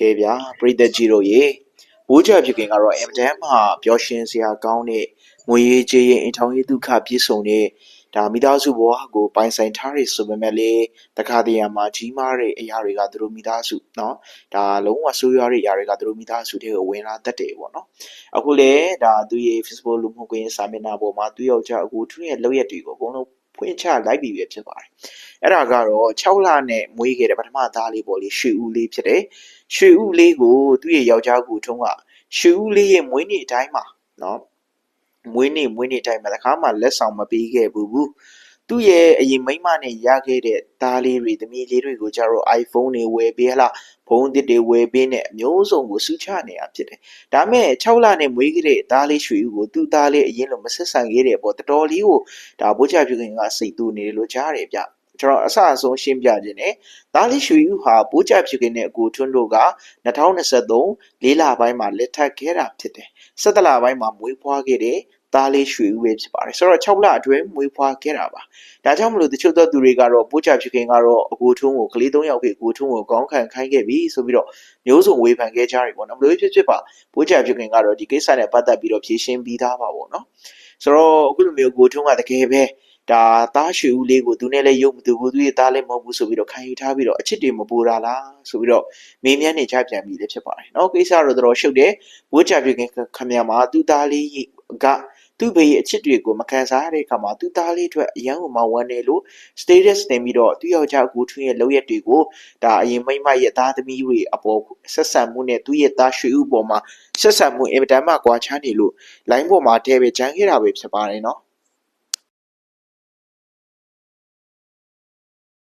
ကဲဗျာပရိသတ်ကြီးတို့ရေဘိုးကြဖြစ်ခင်ကတော့အင်တန်မှပျော်ရွှင်စရာကောင်းတဲ့ငွေရေးကြေးရေးအင်ထောင်ရေးဒုက္ခပြည့်စုံတဲ့ဒါမိသားစုဘဝကိုပိုင်ဆိုင်ထားရဆိုပေမဲ့လေတခါတရံမှာကြီးမားတဲ့အရာတွေကသူတို့မိသားစုเนาะဒါလုံးဝဆိုးရွားတဲ့အရာတွေကသူတို့မိသားစုတွေကိုဝင်လာတတ်တယ်ပေါ့နော်အခုလေဒါသူရဲ့ Facebook လူမှုကွန်ရက်စာမျက်နှာပေါ်မှာသူယောက်ျားအကူသူရဲ့လောက်ရက်တွေကိုအကုန်လုံး ဖွင့်ချလိုက်ပြီပဲဖြစ်ပါတယ်အဲ့ဒါကတော့6လနဲ့မွေးခဲ့တဲ့ပထမသားလေးပေါ့လေရွှေဦးလေးဖြစ်တယ်ရွှေဦးလေးကိုသူ့ရဲ့ယောက်ျားကိုထုံးကရွှေဦးလေးရဲ့မွေးနေ့တိုင်းမှာနော်မွေးနေ့မွေးနေ့တိုင်းမှာတစ်ခါမှလက်ဆောင်မပေးခဲ့ဘူးဘူး သူ့ရဲ့အရင်မိန်းမနဲ့ရခဲ့တဲ့သားလေးတွေသမီးလေးတွေကိုကြတော့ iPhone တွေဝယ်ပေးဟလားဖုန်းသစ်တွေဝယ်ပေးနဲ့အမျိုးစုံကိုစုချနေတာဖြစ်တယ်။ဒါမဲ့6လနဲ့မွေးခဲ့တဲ့သားလေးရွှေဦးကိုသူ့သားလေးအရင်လိုမဆက်ဆံခဲ့တဲ့ပေါ့တော်တော်လေးကိုဒါဘိုးချပြုခင်ကစိတ်တူနေတယ်လို့ကြားတယ်ဗျ။ ကျွန်တော်အဆအဆုံးရှင်းပြခြင်းနဲ့သားလေးရွှေဦးဟာဘိုးချပြုခင်နဲ့အကိုထွန်းတို့က2023လေးလပိုင်းမှာလက်ထပ်ခဲ့တာဖြစ်တယ်။17လပိုင်းမှာမွေးဖွားခဲ့တဲ့သားလေးရွှေဦးပဲဖြစ်ပါတယ်ဆိုတော့6လအတွင်းမွေးဖွားခဲ့တာပါဒါကြောင့်မလို့တချို့သောသူတွေကတော့ပိုးချဖြစ်ခင်ကတော့အကိုထုံးကိုကလေး၃ယောက်ခေအကိုထုံးကိုကောင်းခံခိုင်းခဲ့ပြီဆိုပြီးတော့မျိုးစုံဝေဖန်ခဲ့ကြတယ်ပေါ့နော်ဘလို့ဖြစ်ဖြစ်ပါပိုးချဖြစ်ခင်ကတော့ဒီကိစ္စနဲ့ပတ်သက်ပြီးတော့ဖြေရှင်းပြီးသားပါပေါ့နော်ဆိုတော့အခုလိုမျိုးကိုထုံးကတကယ်ပဲ ဒါသားရွှေဦးလေးကိုသူနဲ့လည်းရုပ်မတူဘူးသူရဲ့သားလည်းမဟုတ်ဘူးဆိုပြီးတော့ခံယူထားပြီးတော့အချစ်တွေမပူတာလားဆိုပြီးတော့မေးမြန်းနေကြပြန်ပြီလည်းဖြစ်ပါတယ်เนาะကိစ္စတော့တော်တော်ရှုပ်တယ်ဘိုးချဖြစ်ခင်ခမရမှာသူ့သားလေးကသူ့ဘေးရဲ့အချစ်တွေကိုမခံစားရတဲ့အခါမှာသူ့သားလေးအတွက်အယံကိုမဝမ်းနေလို့ status တင်ပြီးတော့သူ့ယောက်ျားကိုထွင်းရဲ့လောက်ရက်တွေကိုဒါအရင်မိမရဲ့သားသမီးတွေအပေါ်ဆက်ဆံမှုနဲ့သူ့ရဲ့သားရွှေဥပေါ်မှာဆက်ဆံမှုအင်မတန်မှကွာခြားနေလို့ line ပေါ်မှာတဲပဲဂျမ်းခဲ့တာပဲဖြစ်ပါတယ်နော်